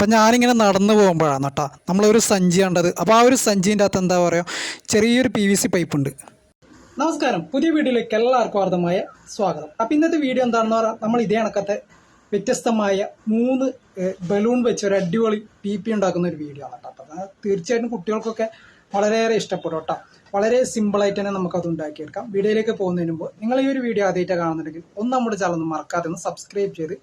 അപ്പം ഞാനിങ്ങനെ നടന്നു പോകുമ്പോഴാണ് കേട്ടോ. നമ്മളൊരു സഞ്ചി കണ്ടത്. അപ്പോൾ ആ ഒരു സഞ്ചീന്റെ അകത്ത് എന്താ പറയുക ചെറിയൊരു പി വി സി പൈപ്പ് ഉണ്ട്. നമസ്കാരം. പുതിയ വീഡിയോയിലേക്ക് എല്ലാവർക്കും അർദ്ധമായ സ്വാഗതം. അപ്പം ഇന്നത്തെ വീഡിയോ എന്താണെന്ന് പറഞ്ഞാൽ നമ്മൾ ഇതേ കണക്കത്തെ വ്യത്യസ്തമായ മൂന്ന് ബലൂൺ വെച്ച് ഒരു അടിപൊളി പി പി ഉണ്ടാക്കുന്ന ഒരു വീഡിയോ ആണ് കേട്ടോ. അപ്പം തീർച്ചയായിട്ടും കുട്ടികൾക്കൊക്കെ വളരെയേറെ ഇഷ്ടപ്പെടും കേട്ടോ. വളരെ സിമ്പിളായിട്ട് തന്നെ നമുക്കത് ഉണ്ടാക്കിയെടുക്കാം. വീഡിയോയിലേക്ക് പോകുന്നതിന് മുമ്പ് നിങ്ങൾ ഈ ഒരു വീഡിയോ ആദ്യമായിട്ട് കാണുന്നുണ്ടെങ്കിൽ ഒന്ന് നമ്മുടെ ചാനൽ ഒന്ന് മറക്കാതെ ഒന്ന് സബ്സ്ക്രൈബ് ചെയ്ത്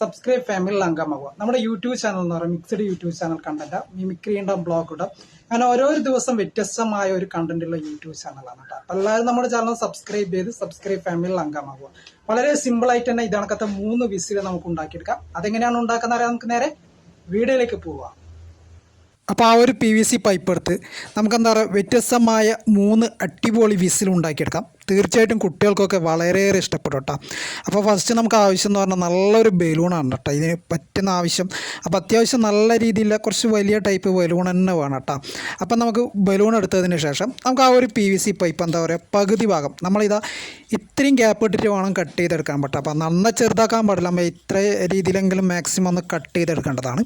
സബ്സ്ക്രൈബ് ഫാമിലിയിൽ അംഗമാകുക നമ്മുടെ യൂട്യൂബ് ചാനൽ എന്ന് പറയുന്നത് mixed YouTube channel content mimicry ഉണ്ടാവും ബ്ലോഗ് ഉണ്ടാവും അങ്ങനെ ഓരോ ദിവസം വ്യത്യസ്തമായ ഒരു കണ്ടന്റുള്ള യൂട്യൂബ് ചാനലാണ് കേട്ടോ. അപ്പോൾ എല്ലാവരും നമ്മുടെ ചാനൽ സബ്സ്ക്രൈബ് ചെയ്ത് സബ്സ്ക്രൈബ് ഫാമിലിയിൽ അംഗമാകുക വളരെ സിമ്പിൾ ആയിട്ട് തന്നെ ഇതണക്കത്തെ മൂന്ന് വിസിൽ നമുക്ക് ഉണ്ടാക്കിയെടുക്കാം. അതെങ്ങനെയാണ് ഉണ്ടാക്കുന്ന അറിയാം നമുക്ക് നേരെ? വീഡിയോയിലേക്ക് പോവാം. അപ്പോൾ ആ ഒരു പി വി സി പൈപ്പ് എടുത്ത് നമുക്ക് എന്താ പറയുക വ്യത്യസ്തമായ മൂന്ന് അടിപൊളി വിസിൽ ഉണ്ടാക്കിയെടുക്കാം. തീർച്ചയായിട്ടും കുട്ടികൾക്കൊക്കെ വളരെയേറെ ഇഷ്ടപ്പെടും കേട്ടോ. അപ്പോൾ ഫസ്റ്റ് നമുക്ക് ആവശ്യം എന്ന് പറഞ്ഞാൽ നല്ലൊരു ബലൂണാണ് കേട്ടോ. ഇതിന് പറ്റുന്ന ആവശ്യം. അപ്പോൾ അത്യാവശ്യം നല്ല രീതിയിലുള്ള കുറച്ച് വലിയ ടൈപ്പ് ബലൂൺ തന്നെ വേണം കേട്ടോ. അപ്പം നമുക്ക് ബലൂൺ എടുത്തതിന് ശേഷം നമുക്ക് ആ ഒരു പി വി സി പൈപ്പ് എന്താ പറയുക പകുതി ഭാഗം നമ്മളിതാ ഇത്രയും ഗ്യാപ്പ് ഇട്ടിട്ട് വേണം കട്ട് ചെയ്തെടുക്കാൻ പറ്റും. അപ്പോൾ നന്ന ചെറുതാക്കാൻ പാടില്ല. നമ്മൾ ഇത്ര രീതിയിലെങ്കിലും മാക്സിമം ഒന്ന് കട്ട് ചെയ്തെടുക്കേണ്ടതാണ്.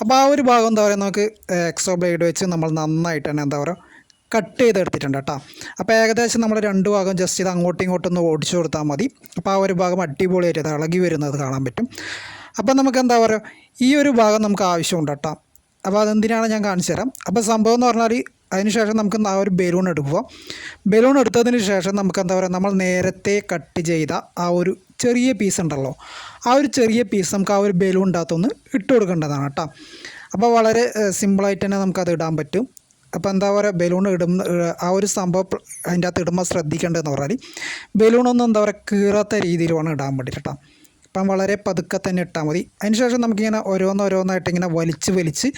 അപ്പോൾ ആ ഒരു ഭാഗം എന്താ പറയുക നമുക്ക് എക്സോ ബ്ലേഡ് വെച്ച് നമ്മൾ നന്നായിട്ട് തന്നെ എന്താ പറയുക കട്ട് ചെയ്തെടുത്തിട്ടുണ്ട് കേട്ടോ. അപ്പോൾ ഏകദേശം നമ്മൾ രണ്ട് ഭാഗം ജസ്റ്റ് ഇത് അങ്ങോട്ടും ഇങ്ങോട്ടും ഒന്ന് ഓടിച്ചു കൊടുത്താൽ മതി. അപ്പോൾ ആ ഒരു ഭാഗം അടിപൊളിയായിട്ട് അത് ഇളകി വരുന്നത് കാണാൻ പറ്റും. അപ്പോൾ നമുക്ക് എന്താ പറയുക ഈ ഒരു ഭാഗം നമുക്ക് ആവശ്യമുണ്ട് കേട്ടോ. അപ്പോൾ അതെന്തിനാണ് ഞാൻ കാണിച്ചു തരാം. അപ്പോൾ സംഭവം എന്ന് പറഞ്ഞാൽ അതിനുശേഷം നമുക്ക് ആ ഒരു ബലൂൺ എടുക്കുക ബലൂൺ എടുത്തതിന് ശേഷം നമുക്ക് എന്താ പറയുക നമ്മൾ നേരത്തെ കട്ട് ചെയ്ത ആ ഒരു ചെറിയ പീസ് ഉണ്ടല്ലോ. ആ ഒരു ചെറിയ പീസ് നമുക്ക് ആ ഒരു ബലൂൺ അകത്തൊന്ന് ഇട്ട് കൊടുക്കേണ്ടതാണ് കേട്ടോ. അപ്പോൾ വളരെ സിമ്പിളായിട്ട് തന്നെ നമുക്കത് ഇടാൻ പറ്റും. അപ്പോൾ എന്താ പറയുക ബലൂൺ ഇടുന്ന ആ ഒരു സംഭവം അതിന്റെ അകത്ത് ഇടുമ്പോൾ ശ്രദ്ധിക്കേണ്ടതെന്ന് പറഞ്ഞാൽ ബലൂണൊന്നും എന്താ പറയുക കീറാത്ത രീതിയിൽ വേണം ഇടാൻ വേണ്ടിയിട്ട് അപ്പം വളരെ പതുക്കെ തന്നെ ഇട്ടാൽ മതി. അതിനുശേഷം നമുക്കിങ്ങനെ ഓരോന്നോരോന്നായിട്ട് ഇങ്ങനെ വലിച്ച് വലിച്ച്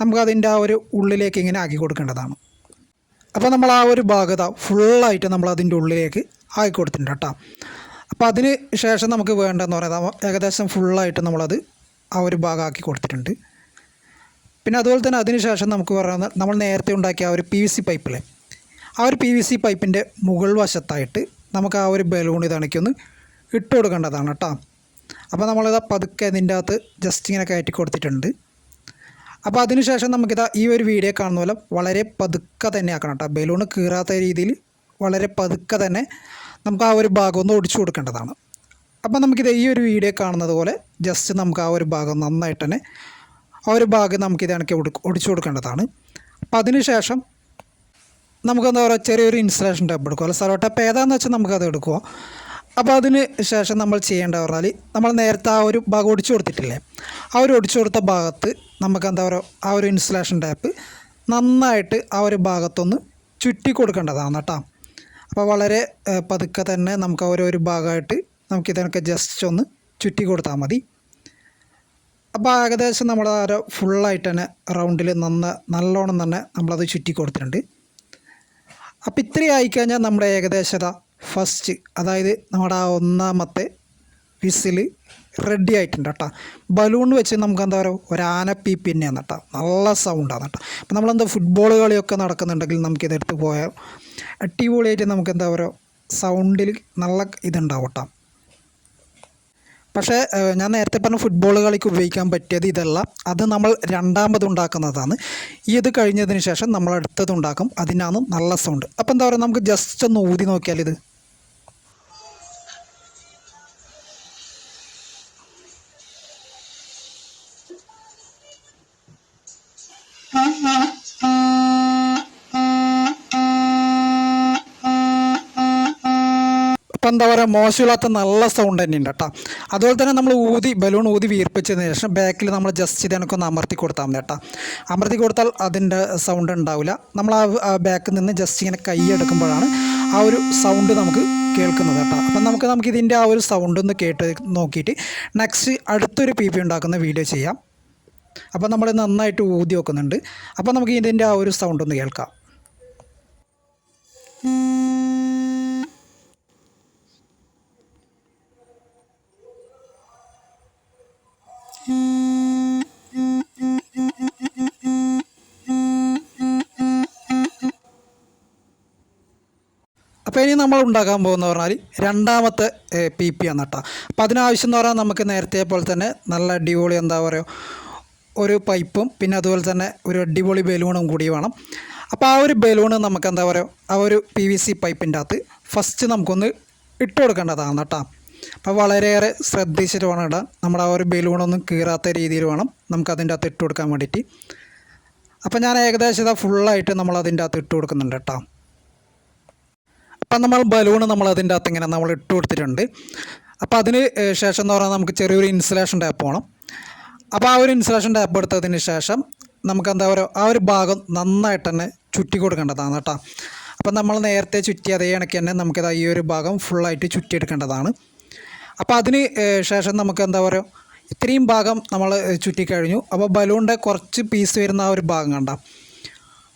നമുക്കതിന്റെ ആ ഒരു ഉള്ളിലേക്ക് ഇങ്ങനെ ആക്കി കൊടുക്കേണ്ടതാണ്. അപ്പോൾ നമ്മൾ ആ ഒരു ഭാഗത ഫുള്ളായിട്ട് നമ്മൾ അതിന്റെ ഉള്ളിലേക്ക് ആക്കി കൊടുത്തിട്ടുണ്ട് കേട്ടോ. അപ്പോൾ അതിന് ശേഷം നമുക്ക് വേണ്ടതെന്ന് പറയുന്നത് ഏകദേശം ഫുള്ളായിട്ട് നമ്മളത് ആ ഒരു ഭാഗമാക്കി കൊടുത്തിട്ടുണ്ട്. പിന്നെ അതുപോലെ തന്നെ അതിനുശേഷം നമുക്ക് പറയുന്നത് നമ്മൾ നേരത്തെ ഉണ്ടാക്കിയ ആ ഒരു പി വി സി പൈപ്പിലെ ആ ഒരു പി വി സി പൈപ്പിന്റെ മുകൾ വശത്തായിട്ട് നമുക്ക് ആ ഒരു ബലൂൺ ഇതണക്കൊന്ന് ഇട്ട് കൊടുക്കേണ്ടതാണ് കേട്ടോ അപ്പോൾ നമ്മളിത് പതുക്കെ അതിന്റെ അകത്ത് ജസ്റ്റ് ഇങ്ങനെ കയറ്റി കൊടുത്തിട്ടുണ്ട്. അപ്പോൾ അതിനുശേഷം നമുക്കിതാ ഈ ഒരു വീഡിയോ കാണുന്ന പോലെ വളരെ പതുക്കെ തന്നെ ആക്കണം കേട്ടോ ബലൂൺ കീറാത്ത രീതിയിൽ വളരെ പതുക്കെ തന്നെ നമുക്ക് ആ ഒരു ഭാഗം ഒന്ന് ഒടിച്ചു കൊടുക്കേണ്ടതാണ്. അപ്പോൾ നമുക്കിത് ഈ ഒരു വീഡിയോ കാണുന്നത് പോലെ ജസ്റ്റ് നമുക്ക് ആ ഒരു ഭാഗം നന്നായിട്ട് തന്നെ ആ ഒരു ഭാഗം നമുക്ക് ഇണക്കി ഒടിച്ചു കൊടുക്കേണ്ടതാണ്. അപ്പോൾ അതിനുശേഷം നമുക്ക് എന്താ പറയുക ചെറിയൊരു ഇൻസ്റ്റലേഷൻ ടൈപ്പ് എടുക്കുക. അല്ല സെലോ ടേപ്പ് ഏതാണെന്ന് വെച്ചാൽ നമുക്കത് എടുക്കുക. അപ്പോൾ അതിന് ശേഷം നമ്മൾ ചെയ്യേണ്ട പറഞ്ഞാൽ നമ്മൾ നേരത്തെ ആ ഒരു ഭാഗം ഒടിച്ചു കൊടുത്തിട്ടില്ലേ? ആ ഒരു ഒടിച്ചു കൊടുത്ത ഭാഗത്ത് നമുക്ക് എന്താ പറയുക ആ ഒരു ഇൻസ്റ്റലേഷൻ ടാപ്പ് നന്നായിട്ട് ആ ഒരു ഭാഗത്തൊന്ന് ചുറ്റി കൊടുക്കേണ്ടതാണ് കേട്ടോ. അപ്പോൾ വളരെ പതുക്കെ തന്നെ നമുക്ക് ആ ഒരു ഭാഗമായിട്ട് നമുക്കിതിനൊക്കെ ജസ്റ്റ് ഒന്ന് ചുറ്റി കൊടുത്താൽ മതി. അപ്പോൾ ഏകദേശം നമ്മൾ ഒരു ഫുള്ളായിട്ട് തന്നെ റൗണ്ടിൽ നന്ന നല്ലോണം തന്നെ നമ്മളത് ചുറ്റി കൊടുത്തിട്ടുണ്ട്. അപ്പോൾ ഇത്രയും ആയിക്കഴിഞ്ഞാൽ നമ്മുടെ ഏകദേശത ഫസ്റ്റ് അതായത് നമ്മുടെ ആ ഒന്നാമത്തെ വിസിൽ റെഡി ആയിട്ടുണ്ട് കേട്ടോ. ബലൂൺ വെച്ച് നമുക്ക് എന്താ പറയുക ഒരു ആനപ്പി പിന്നെയാണ് കേട്ടോ. നല്ല സൗണ്ടാണ് കേട്ടോ. അപ്പോൾ നമ്മളെന്താ ഫുട്ബോൾ കളിയൊക്കെ നടക്കുന്നുണ്ടെങ്കിൽ നമുക്കിതെടുത്ത് പോയാൽ അടിപൊളിയായിട്ട് നമുക്ക് എന്താ പറയുക സൗണ്ടിൽ നല്ല ഇതുണ്ടാവും കേട്ടോ. പക്ഷേ ഞാൻ നേരത്തെ പറഞ്ഞ ഫുട്ബോൾ കളിക്ക് ഉപയോഗിക്കാൻ പറ്റിയത് ഇതല്ല. അത് നമ്മൾ രണ്ടാമത് ഉണ്ടാക്കുന്നതാണ്. ഇത് കഴിഞ്ഞതിന് ശേഷം നമ്മൾ അടുത്തത് ഉണ്ടാക്കും. അതിനാണ് നല്ല സൗണ്ട് അപ്പോൾ എന്താ പറയുക നമുക്ക് ജസ്റ്റ് ഒന്ന് ഊതി നോക്കിയാൽ ഇത് എന്താ പറയുക മോശമില്ലാത്ത നല്ല സൗണ്ട് തന്നെ ഉണ്ട് കേട്ടോ. അതുപോലെ തന്നെ നമ്മൾ ഊതി ബലൂൺ ഊതി വീർപ്പിച്ചതിന് ശേഷം ബാക്കിൽ നമ്മൾ ജസ്റ്റ് ഇതിനൊക്കെ ഒന്ന് അമർത്തി കൊടുത്താൽ മതി കേട്ടോ. അമർത്തി കൊടുത്താൽ അതിന്റെ സൗണ്ട് ഉണ്ടാവില്ല. നമ്മൾ ആ ബാക്കിൽ നിന്ന് ജസ്റ്റ് ഇങ്ങനെ കൈ എടുക്കുമ്പോഴാണ് ആ ഒരു സൗണ്ട് നമുക്ക് കേൾക്കുന്നത് കേട്ടോ. അപ്പം നമുക്ക് നമുക്ക് ഇതിന്റെ ആ ഒരു സൗണ്ട് ഒന്ന് കേട്ട് നോക്കിയിട്ട് നെക്സ്റ്റ് അടുത്തൊരു പി പി ഉണ്ടാക്കുന്ന വീഡിയോ ചെയ്യാം. അപ്പോൾ നമ്മൾ നന്നായിട്ട് ഊതി വെക്കുന്നുണ്ട്. അപ്പോൾ നമുക്ക് ഇതിന്റെ ആ ഒരു സൗണ്ട് ഒന്ന് കേൾക്കാം. അപ്പോൾ ഇനി നമ്മൾ ഉണ്ടാക്കാൻ പോകുന്ന പറഞ്ഞാൽ രണ്ടാമത്തെ പി പി ആണ് കേട്ടോ. അപ്പോൾ അതിനാവശ്യം എന്ന് പറഞ്ഞാൽ നമുക്ക് നേരത്തെ പോലെ തന്നെ നല്ല അടിപൊളി എന്താ പറയുക ഒരു പൈപ്പും പിന്നെ അതുപോലെ തന്നെ ഒരു അടിപൊളി ബലൂണും കൂടി വേണം. അപ്പോൾ ആ ഒരു ബലൂണ് നമുക്ക് എന്താ പറയുക ആ ഒരു പി വി സി പൈപ്പിന്റെ അകത്ത് ഫസ്റ്റ് നമുക്കൊന്ന് ഇട്ട് കൊടുക്കേണ്ടതാണ് കേട്ടോ. അപ്പോൾ വളരെയേറെ ശ്രദ്ധിച്ചിട്ട് വേണം ഇടാൻ. നമ്മുടെ ആ ഒരു ബലൂണൊന്നും കീറാത്ത രീതിയിൽ വേണം നമുക്ക് അതിന്റെ അകത്ത് ഇട്ട് കൊടുക്കാൻ വേണ്ടിയിട്ട്. അപ്പോൾ ഞാൻ ഏകദേശം ഇതാ ഫുള്ളായിട്ട് നമ്മൾ അതിന്റെ അകത്ത് ഇട്ട് കൊടുക്കുന്നുണ്ട് കേട്ടോ. അപ്പം നമ്മൾ ബലൂൺ നമ്മൾ അതിന്റെ അകത്ത് ഇങ്ങനെ നമ്മൾ ഇട്ട് കൊടുത്തിട്ടുണ്ട്. അപ്പോൾ അതിന് ശേഷം എന്ന് പറഞ്ഞാൽ നമുക്ക് ചെറിയൊരു ഇൻസുലേഷൻ ടാപ്പ് വേണം. അപ്പോൾ ആ ഒരു ഇൻസുലേഷൻ ടാപ്പ് എടുത്തതിന് ശേഷം നമുക്ക് എന്താ പറയുക ആ ഒരു ഭാഗം നന്നായിട്ട് തന്നെ ചുറ്റി കൊടുക്കേണ്ടതാണ് കേട്ടോ. അപ്പം നമ്മൾ നേരത്തെ ചുറ്റി അതേ കണക്ക് തന്നെ നമുക്കിത് ഈ ഒരു ഭാഗം ഫുള്ളായിട്ട് ചുറ്റിയെടുക്കേണ്ടതാണ്. അപ്പോൾ അതിന് ശേഷം നമുക്ക് എന്താ പറയുക ഇത്രയും ഭാഗം നമ്മൾ ചുറ്റി ചുറ്റിക്കഴിഞ്ഞു അപ്പോൾ ബലൂണിന്റെ കുറച്ച് പീസ് വരുന്ന ആ ഒരു ഭാഗം കണ്ട.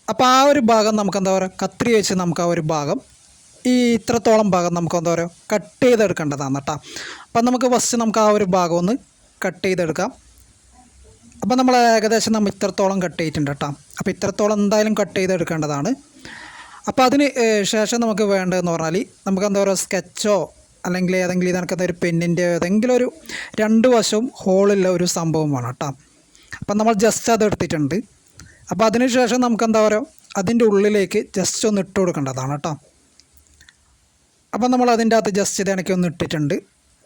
അപ്പോൾ ആ ഒരു ഭാഗം നമുക്ക് എന്താ പറയുക കത്രി വെച്ച് നമുക്ക് ആ ഒരു ഭാഗം ഈ ഇത്രത്തോളം ഭാഗം നമുക്ക് എന്താ പറയുക? കട്ട് ചെയ്തെടുക്കേണ്ടതാണ് കേട്ടോ. അപ്പം നമുക്ക് ഫസ്റ്റ് നമുക്ക് ആ ഒരു ഭാഗം ഒന്ന് കട്ട് ചെയ്തെടുക്കാം. അപ്പോൾ നമ്മൾ ഏകദേശം നമ്മൾ ഇത്രത്തോളം കട്ട് ചെയ്തിട്ടുണ്ട് കേട്ടോ. അപ്പോൾ ഇത്രത്തോളം എന്തായാലും കട്ട് ചെയ്തെടുക്കേണ്ടതാണ്. അപ്പോൾ അതിന് ശേഷം നമുക്ക് വേണ്ടതെന്ന് പറഞ്ഞാൽ നമുക്ക് എന്താ പറയുക? സ്കെച്ചോ അല്ലെങ്കിൽ ഏതെങ്കിലും ഇതൊക്കെ ഒരു പെന്നിന്റെ ഏതെങ്കിലും ഒരു രണ്ട് വശവും ഹോളുള്ള ഒരു സംഭവം വേണം കേട്ടോ. അപ്പം നമ്മൾ ജസ്റ്റ് അത് എടുത്തിട്ടുണ്ട്. അപ്പോൾ അതിന് ശേഷം നമുക്ക് എന്താ പറയുക? അതിന്റെ ഉള്ളിലേക്ക് ജസ്റ്റ് ഒന്ന് ഇട്ട് കൊടുക്കേണ്ടതാണ് കേട്ടോ. അപ്പം നമ്മൾ അതിന്റെ അകത്ത് ജസ്റ്റ് ഇതണക്കി ഒന്ന് ഇട്ടിട്ടുണ്ട്.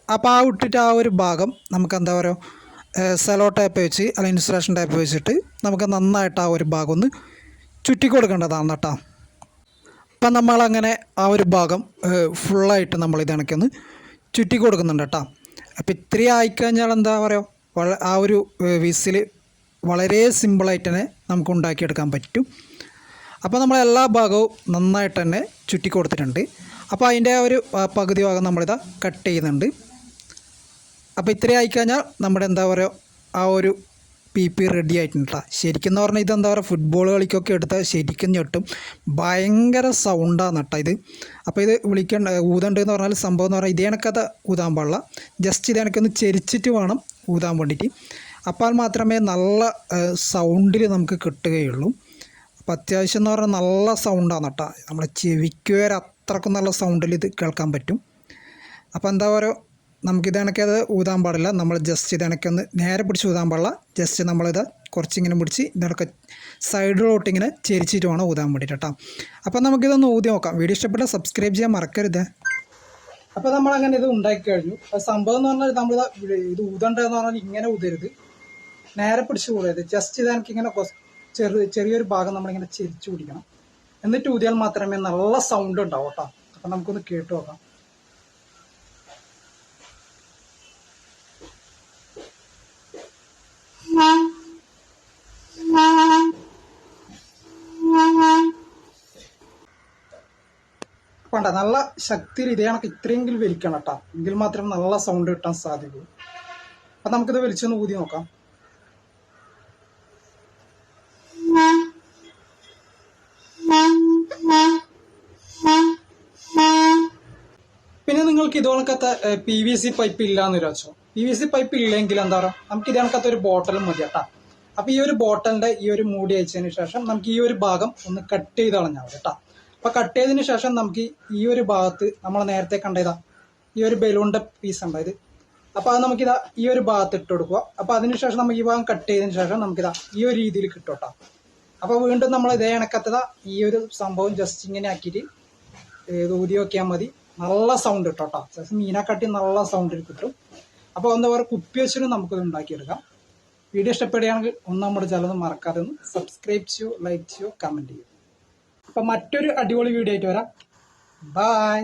അപ്പോൾ ആ ഇട്ടിട്ട് ആ ഒരു ഭാഗം നമുക്ക് എന്താ പറയുക സെലോ ടൈപ്പ് വെച്ച് അല്ലെങ്കിൽ ഇൻസുലേഷൻ ടൈപ്പ് വെച്ചിട്ട് നമുക്ക് നന്നായിട്ട് ആ ഒരു ഭാഗം ഒന്ന് ചുറ്റി കൊടുക്കേണ്ടതാണ് കേട്ടോ. അപ്പം നമ്മളങ്ങനെ ആ ഒരു ഭാഗം ഫുള്ളായിട്ട് നമ്മൾ ഇതണക്കൊന്ന് ചുറ്റി കൊടുക്കുന്നുണ്ട് കേട്ടോ. അപ്പോൾ ഇത്രയും ആയിക്കഴിഞ്ഞാൽ എന്താ പറയുക ആ ഒരു വിസിൽ വളരെ സിമ്പിളായിട്ട് തന്നെ നമുക്ക് ഉണ്ടാക്കിയെടുക്കാൻ പറ്റും. അപ്പോൾ നമ്മൾ എല്ലാ ഭാഗവും നന്നായിട്ട് തന്നെ ചുറ്റി കൊടുത്തിട്ടുണ്ട് അപ്പോൾ അതിന്റെ ഒരു പകുതി ഭാഗം നമ്മളിതാ കട്ട് ചെയ്യുന്നുണ്ട്. അപ്പോൾ ഇത്രയും ആയിക്കഴിഞ്ഞാൽ നമ്മുടെ എന്താ പറയുക ആ ഒരു പി പി റെഡി ആയിട്ടുണ്ട് ട്ടാ. ശരിക്കും എന്ന് പറഞ്ഞാൽ ഇതെന്താ പറയുക ഫുട്ബോൾ കളിക്കൊക്കെ എടുത്താൽ ശരിക്കും ഞെട്ടും. ഭയങ്കര സൗണ്ടാണ് കേട്ടോ ഇത്. അപ്പോൾ ഇത് വിളിക്കേണ്ട ഊതണ്ട് എന്ന് പറഞ്ഞാൽ സംഭവം എന്ന് പറഞ്ഞാൽ ഇതേ ഊതാൻ പാടില്ല. ജസ്റ്റ് ഇത് ചെരിച്ചിട്ട് വേണം ഊതാൻ വേണ്ടിയിട്ട്. അപ്പോൾ മാത്രമേ നല്ല സൗണ്ടിൽ നമുക്ക് കിട്ടുകയുള്ളൂ. അപ്പോൾ അത്യാവശ്യം എന്ന് പറഞ്ഞാൽ നല്ല സൗണ്ടാണ് കേട്ടോ നമ്മുടെ ചെവിക്ക് വരെ അത്രക്കും നല്ല സൗണ്ടിൽ ഇത് കേൾക്കാൻ പറ്റും. അപ്പോൾ എന്താ പറയുക നമുക്കിത് ഇണക്കി അത് ഊതാൻ പാടില്ല. നമ്മൾ ജസ്റ്റ് ഇത് ഒന്ന് നേരെ പിടിച്ച് ഊതാൻ പാടില്ല. ജസ്റ്റ് നമ്മളിത് കുറച്ചിങ്ങനെ പിടിച്ച് ഇതിനൊക്കെ സൈഡിലോട്ട് ഇങ്ങനെ ചെരിച്ചിട്ട് വേണം ഊതാൻ വേണ്ടിയിട്ട് കേട്ടോ അപ്പോൾ നമുക്കിതൊന്ന് ഊതി നോക്കാം. വീഡിയോ ഇഷ്ടപ്പെട്ടാൽ സബ്സ്ക്രൈബ് ചെയ്യാൻ മറക്കരുത്. അപ്പോൾ നമ്മളങ്ങനെ ഇത് ഉണ്ടാക്കി കഴിഞ്ഞു. സംഭവം എന്ന് പറഞ്ഞാൽ നമ്മൾ ഇത് ഊതണ്ടെന്ന് പറഞ്ഞാൽ ഇങ്ങനെ ഊതരുത്. നേരെ പിടിച്ച് ഊതരുത്. ജസ്റ്റ് ഇത് എനിക്ക് ചെറിയ ചെറിയൊരു ഭാഗം നമ്മളിങ്ങനെ ചെരിച്ചു പിടിക്കണം. എന്നിട്ട് ഊതിയാൽ മാത്രമേ നല്ല സൗണ്ട് ഉണ്ടാവും കേട്ടോ. അപ്പം നമുക്കൊന്ന് കേട്ട് നോക്കാം. വേണ്ട നല്ല ശക്തിയിൽ ഇതേ കണക്ക് ഇത്രയെങ്കിലും വലിക്കണം കേട്ടോ. എങ്കിൽ മാത്രമേ നല്ല സൗണ്ട് കിട്ടാൻ സാധിക്കൂ. അപ്പം നമുക്കിത് വലിച്ചൊന്ന് ഊതി നോക്കാം. നിങ്ങൾക്ക് ഇതോണക്കത്തെ പി വി സി പൈപ്പ് ഇല്ലാന്ന് വിചാരിച്ചോ പി വി സി പൈപ്പ് ഇല്ലെങ്കിൽ എന്താ പറയുക നമുക്ക് ഇതേണക്കത്തെ ഒരു ബോട്ടലും മതി കേട്ടാ. അപ്പൊ ഈ ഒരു ബോട്ടലിന്റെ ഈ ഒരു മൂടി അയച്ചതിന് ശേഷം നമുക്ക് ഈ ഒരു ഭാഗം ഒന്ന് കട്ട് ചെയ്ത് കളഞ്ഞാൽ കേട്ടാ. അപ്പൊ കട്ട് ചെയ്തതിന് ശേഷം നമുക്ക് ഈ ഒരു ഭാഗത്ത് നമ്മൾ നേരത്തെ കണ്ടതാ ഈ ഒരു ബലൂണിന്റെ പീസ് ഉണ്ടായത് അപ്പൊ അത് നമുക്കിതാ ഈ ഒരു ഭാഗത്ത് ഇട്ട് കൊടുക്കുക. അപ്പൊ അതിനുശേഷം നമുക്ക് ഈ ഭാഗം കട്ട് ചെയ്തതിന് ശേഷം നമുക്കിതാ ഈ ഒരു രീതിയിൽ കിട്ടും കേട്ടോ. അപ്പൊ വീണ്ടും നമ്മൾ ഇതേ ഇണക്കത്തതാ ഈ ഒരു സംഭവം ജസ്റ്റ് ഇങ്ങനെ ആക്കിയിട്ട് ഊതി നോക്കിയാൽ മതി. നല്ല സൗണ്ട് കിട്ടും കേട്ടോ ജസ്റ്റ് മീനെക്കാട്ടി നല്ല സൗണ്ടിൽ കിട്ടും. അപ്പോൾ എന്താ പറയുക കുപ്പി വെച്ചിട്ട് നമുക്കിത് ഉണ്ടാക്കിയെടുക്കാം. വീഡിയോ ഇഷ്ടപ്പെടുകയാണെങ്കിൽ ഒന്ന് നമ്മുടെ ചാനൽ മറക്കാതെ ഒന്ന് സബ്സ്ക്രൈബ് ചെയ്യൂ ലൈക്ക് ചെയ്യൂ കമന്റ് ചെയ്യൂ. അപ്പം മറ്റൊരു അടിപൊളി വീഡിയോ ആയിട്ട് വരാം. ബായ്